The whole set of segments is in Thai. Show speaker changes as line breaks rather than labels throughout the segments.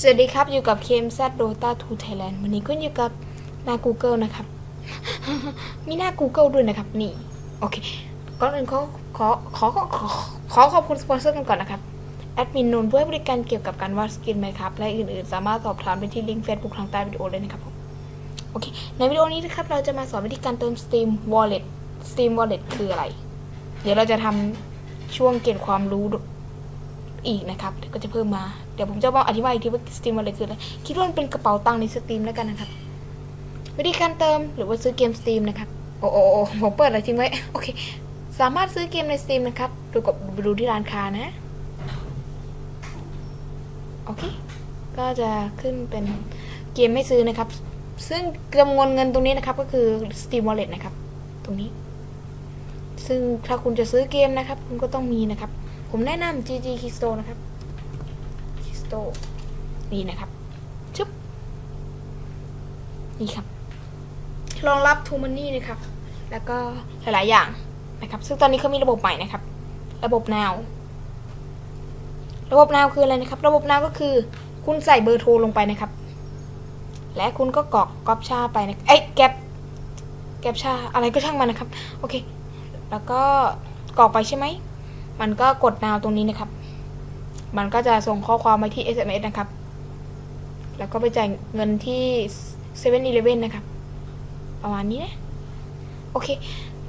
สวัสดีครับ อยู่กับเคมแซดโดตาทูไทยแลนด์วันนี้ก็อยู่กับหน้า Google นะครับ มีหน้า Google ด้วยนะครับ นี่ โอเค ก่อนอื่นขอขอขอขอขอขอบคุณสปอนเซอร์กันก่อนนะครับ แอดมินนนท์ผู้ให้บริการเกี่ยวกับการวาดสกินไหมครับ และอื่นๆ สามารถสอบถามไปที่ลิงก์ Facebook ทางใต้วิดีโอเลยนะครับผมโอเค ในวิดีโอนี้นะครับ เราจะมาสอนวิธีการเติม Steam Wallet Steam Wallet คืออะไร เดี๋ยวเราจะทำช่วงเก็บความรู้ อีกนะครับเดี๋ยวก็จะเพิ่มมา เดี๋ยวผมจะมาอธิบายอีกทีว่า Steam Wallet คืออะไร คิดว่ามันเป็นกระเป๋าตังค์ใน Steam แล้วกันนะครับ วิธีการเติมหรือว่าซื้อเกม Steam นะครับ โอ้โอ้ผมเปิดอะไรทิ้งไว้ โอเค สามารถซื้อเกมใน Steam นะครับดูกับดูที่ร้านค้านะ โอเค ก็จะขึ้นเป็นเกมไม่ซื้อนะครับ ซึ่งจำนวนเงินตรงนี้นะครับ ก็คือ Steam Wallet นะครับ ตรงนี้ ซึ่งถ้าคุณจะซื้อเกมนะครับ คุณก็ต้องมีนะครับ ผมแนะนำ GG Kisto นะครับ Kisto นี่นะครับชึบนี่ครับรองรับ t ูมันนี่นะครับ แล้วก็หลาย ๆ อย่างนะครับ ซึ่งตอนนี้เขามีระบบใหม่นะครับ ระบบ Now ระบบ Now คืออะไรนะครับ ระบบ Now ก็คือ คุณใส่เบอร์โทรลงไปนะครับ และคุณก็กรอกก๊อปชาไปนะเอ้ยแกปแกปชาอะไรก็ช่างมันนะครับ โอเค แล้วก็กรอกไปใช่ไหม มันก็กด now ตรงนี้นะครับ มันก็จะส่งข้อความไปที่ SMS นะครับ แล้วก็ไปจ่ายเงินที่7 e เ e ่ e อนะครับ ประมาณนี้นะ โอเค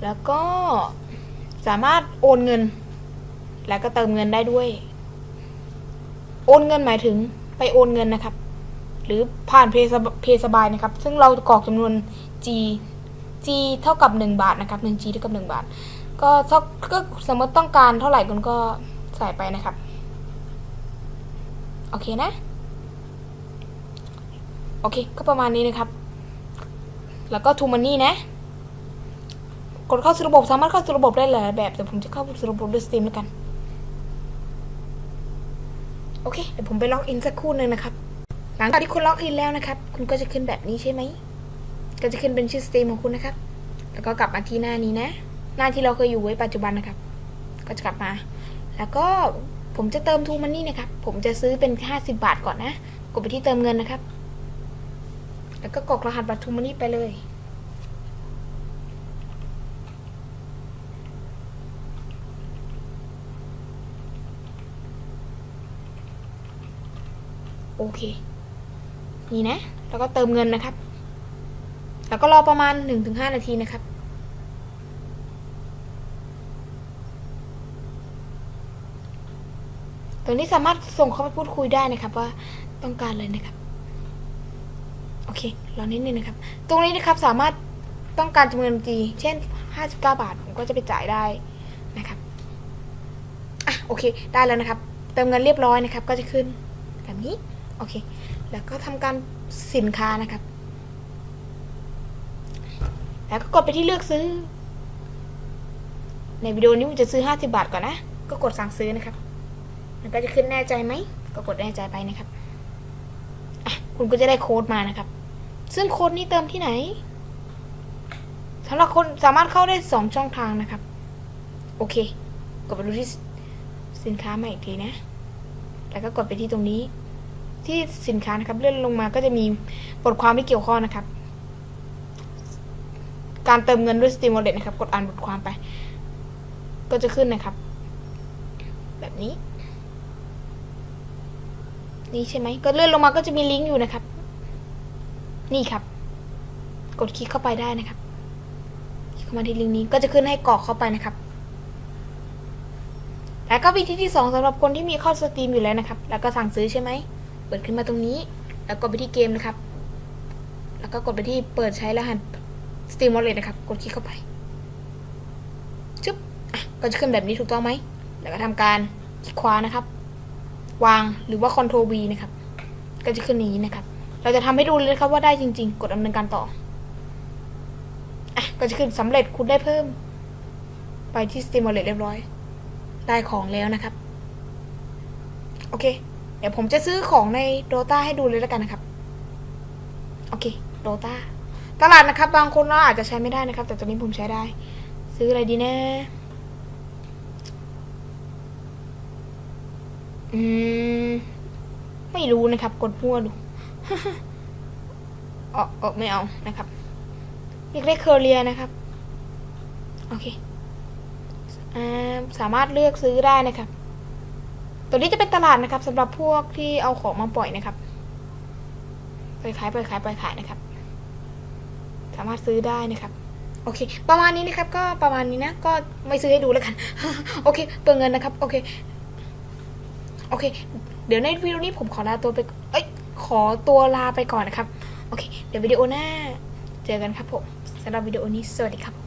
แล้วก็สามารถโอนเงิน แล้วก็เติมเงินได้ด้วย โอนเงินหมายถึงไปโอนเงินนะครับ หรือผ่านเพย์เพย์สบายนะครับ ซึ่งเรากรอกจำนวน G G เท่ากับ 1 บาทนะครับ 1 G เท่ากับ 1 บาท ก็ถ้าก็สมมติต้องการเท่าไหร่คุณก็ใส่ไปนะครับ โอเคนะ โอเค ก็ประมาณนี้นะครับ แล้วก็ทูมันนี่นะ กดเข้าสู่ระบบสามารถเข้าสู่ระบบได้หลายแบบ แต่ผมจะเข้าสู่ระบบด้วยสตรีมแล้วกัน โอเค เดี๋ยวผมไปล็อกอินสักครู่หนึ่งนะครับ หลังจากที่คุณล็อกอินแล้วนะครับ คุณก็จะขึ้นแบบนี้ใช่ไหม ก็จะขึ้นเป็นชื่อสตรีมของคุณนะครับ แล้วก็กลับมาที่หน้านี้นะ หน้าที่เราเคยอยู่ไว้ปัจจุบันนะครับ ก็จะกลับมา แล้วก็ผมจะเติมทูมันนี่นะครับ ผมจะซื้อเป็น 50 บาทก่อนนะ กดไปที่เติมเงินนะครับ แล้วก็กรอกรหัสบัตรทูมันนี่ไปเลย โอเค นี่นะ แล้วก็เติมเงินนะครับ แล้วก็รอประมาณ 1-5 นาทีนะครับ ตรงนี้สามารถส่งเข้าไปพูดคุยได้นะครับ ว่าต้องการเลยนะครับ โอเครอนิดนึงนะครับ ตรงนี้นะครับสามารถต้องการจำนวนจีเช่น 59 บาทผมก็จะไปจ่ายได้นะครับอะโอเค ได้แล้วนะครับ เติมเงินเรียบร้อยนะครับ ก็จะขึ้นแบบนี้โอเค แล้วก็ทำการสินค้านะครับ แล้วก็กดไปที่เลือกซื้อ ในวิดีโอนี้ผมจะซื้อ 50 บาทก่อนนะ ก็กดสั่งซื้อนะครับ มันก็จะขึ้นแน่ใจไหม ก็กดแน่ใจไปนะครับอะคุณก็จะได้โค้ดมานะครับ ซึ่งโค้ดนี้เติมที่ไหนสำหรับคนสามารถเข้าได้สองช่องทางนะครับ โอเค กดไปดูที่สินค้าม่อีกทีนะ แล้วก็กดไปที่ตรงนี้ ที่สินค้านะครับเลื่อนลงมาก็จะมีบทความที่เกี่ยวข้องนะครับ การเติมเงินด้วย Steam Wallet นะครับ กดอ่านบทความไป ก็จะขึ้นนะครับ แบบนี้ นี่ใช่ไหมก็เลื่อนลงมาก็จะมีลิงก์อยู่นะครับ นี่ครับ กดคลิกเข้าไปได้นะครับคลิกเข้ามาที่ลิงก์นี้ก็จะขึ้นให้กรอกเข้าไปนะครับแล้วก็วิธีที่สองสำหรับคนที่มีเข้าสตรีมอยู่แล้วนะครับ แล้วก็สั่งซื้อใช่ไหม เปิดขึ้นมาตรงนี้ แล้วกดไปที่เกมนะครับ แล้วก็กดไปที่เปิดใช้รหัส Steam Wallet นะครับ กดคลิกเข้าไปจุ๊บอะก็จะขึ้นแบบนี้ถูกต้องไหม แล้วก็ทำการคลิกขวานะครับ วางหรือว่า Ctrl V นะครับ ก็จะขึ้นนี้นะครับ เราจะทำให้ดูเลยนะครับว่าได้จริง ๆ กดดำเนินการต่ออะก็จะขึ้นสำเร็จคุณได้เพิ่ม ไปที่ Steam Wallet เรียบร้อย ได้ของแล้วนะครับ โอเค เดี๋ยวผมจะซื้อของใน Dota ให้ดูเลยแล้วกันนะครับ โอเค Dota ตลาดนะครับ บางคนเราอาจจะใช้ไม่ได้นะครับ แต่ตอนนี้ผมใช้ได้ ซื้ออะไรดีนะ อืม ไม่รู้นะครับ กดมั่วดูเออเออไม่เอานะครับอยกได้เคอเรียนะครับ โอเคสามารถเลือกซื้อได้นะครับ ตัวนี้จะเป็นตลาดนะครับสำหรับพวกที่เอาของมาปล่อยนะครับปล่อยขายปล่อยขายปล่อยขายนะครับ สามารถซื้อได้นะครับ โอเค ประมาณนี้นะครับ ก็ประมาณนี้นะ ก็ไม่ซื้อให้ดูแล้วกัน โอเคเปลืองเงินนะครับ โอเค โอเค เดี๋ยวในวิดีโอนี้ผมขอลาตัวไป เอ้ย ขอตัวลาไปก่อนนะครับ โอเค เดี๋ยววิดีโอหน้า เจอกันครับผมสำหรับวิดีโอนี้ สวัสดีครับ